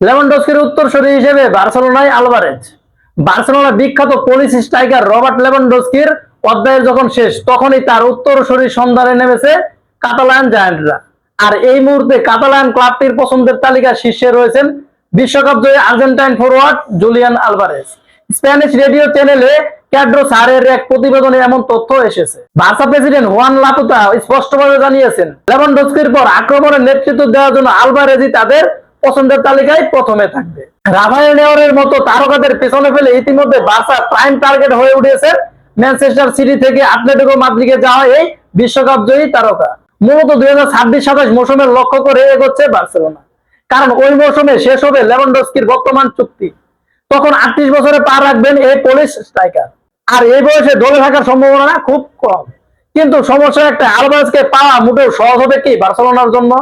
লেভানডস্কির উত্তরসূরি হিসেবে বার্সেলোনায় আলভারেজ। বার্সেলোনা বিখ্যাত পুলিশ স্ট্রাইকার রবার্ট লেভানডস্কির অধ্যায়ের যখন শেষ, তখনই তার উত্তরসূরির সন্ধানে নেমেছে কাতালান জায়ান্টরা। আর এই মুহূর্তে কাতালান ক্লাবটির পছন্দের তালিকার শীর্ষে রয়েছেন বিশ্বকাপ জয়ী Argentine forward Julian Alvarez. Spanish radio চ্যানেলে ক্যাড্রো সারের এক প্রতিবেদনে এমন তথ্য এসেছে। বার্সা প্রেসিডেন্ট ওয়ান লাপুতা স্পষ্টভাবে জানিয়েছেন, লেভানডস্কির পর আক্রমণের নেতৃত্ব দেওয়ার জন্য আলভারেজই তাদের পছন্দের তালিকায় প্রথমে থাকবে। রাফায়েল নেওয়ারের মতো তারকাদের পেছনে ফেলে ইতিমধ্যে বার্সা প্রাইম টার্গেট হয়ে উঠেছে। ম্যানচেস্টার সিটি থেকে আটলেটিকো মাদ্রিদে যাওয়া এই বিশ্বকাপ জয়ী তারকা। মূলত দুই হাজার ছাব্বিশ সাতাশ মৌসুমের লক্ষ্য করে এগোচ্ছে বার্সেলোনা। কারণ ওই মৌসুমে শেষ হবে লেভানডস্কির বর্তমান চুক্তি। তখন আটত্রিশ বছরে পা রাখবেন এই পুলিশ স্ট্রাইকার। আর এই বয়সে দলে থাকার সম্ভাবনা খুব কম। কিন্তু সমস্যা একটা আলভারেজকে পাওয়া মোটেও সহজ হবে কি বার্সেলোনার জন্য?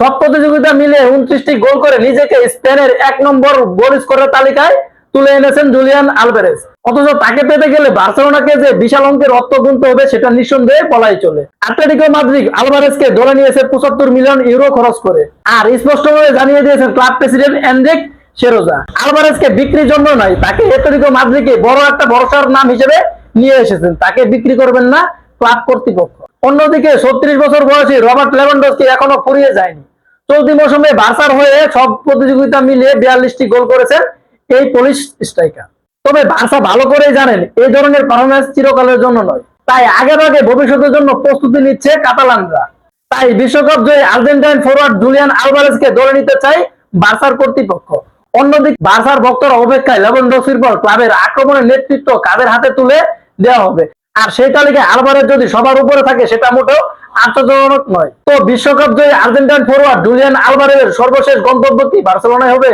সব প্রতিযোগিতা মিলে উনত্রিশটি গোল করে নিজেকে স্পেনের এক নম্বর গোল স্কোরের তালিকায় তুলে এনেছেন জুলিয়ান আলভারেজ। অথচ তাকে পেতে গেলে বার্সেলোনাকে যে বিশাল অঙ্কের অর্থ গুনতে হবে সেটা নিঃসন্দেহে বলাই চলে। আটলেটিকো মাদ্রিদ আলভারেজকে ধরে নিয়েছে পঁচাত্তর মিলিয়ন ইউরো খরচ করে। আর স্পষ্টভাবে জানিয়ে দিয়েছেন ক্লাব প্রেসিডেন্ট এনরিক সেরোজা আলভারেজকে বিক্রির জন্য নয়, তাকে এতরিকো মাদ্রিদকে বড় একটা ভরসার নাম হিসেবে নিয়ে এসেছেন। তাকে বিক্রি করবেন না ক্লাব কর্তৃপক্ষ। অন্যদিকে ছত্রিশ বছর বয়সী রবার্ট লেভানডস্কি এখনও ফুরিয়ে যায়নি। চলতি মৌসুমে বার্সার হয়ে সব প্রতিযোগিতা মিলিয়ে বিয়াল্লিশটি গোল করেছেন এই পুলিশ স্ট্রাইকার তবে বার্সা ভালো করেই জানেন, এই ধরনের পারফরমেন্স চিরকালের জন্য নয়। তাই আগে ভাগে ভবিষ্যতের জন্য প্রস্তুতি নিচ্ছে কাতালানরা। তাই বিশ্বকাপ জয়ী আর্জেন্টাইন ফরওয়ার্ড জুলিয়ান আলভারেজকে ধরে নিতে চাই বার্সার কর্তৃপক্ষ। অন্যদিকে বার্সার ভক্তরা অপেক্ষায় লেভানডস্কির পর ক্লাবের আক্রমণের নেতৃত্ব কাদের হাতে তুলে দেওয়া হবে? আর সেই তালিকায় আলভারেজ যদি সবার উপরে থাকে, সেটা মোটেও আশ্চর্যজনক নয়। তো বিশ্বকাপ জয়ী আর্জেন্টাইন ফরওয়ার্ড জুলিয়ান আলভারেজের সর্বশেষ গন্তব্য কি বার্সেলোনায় হবে?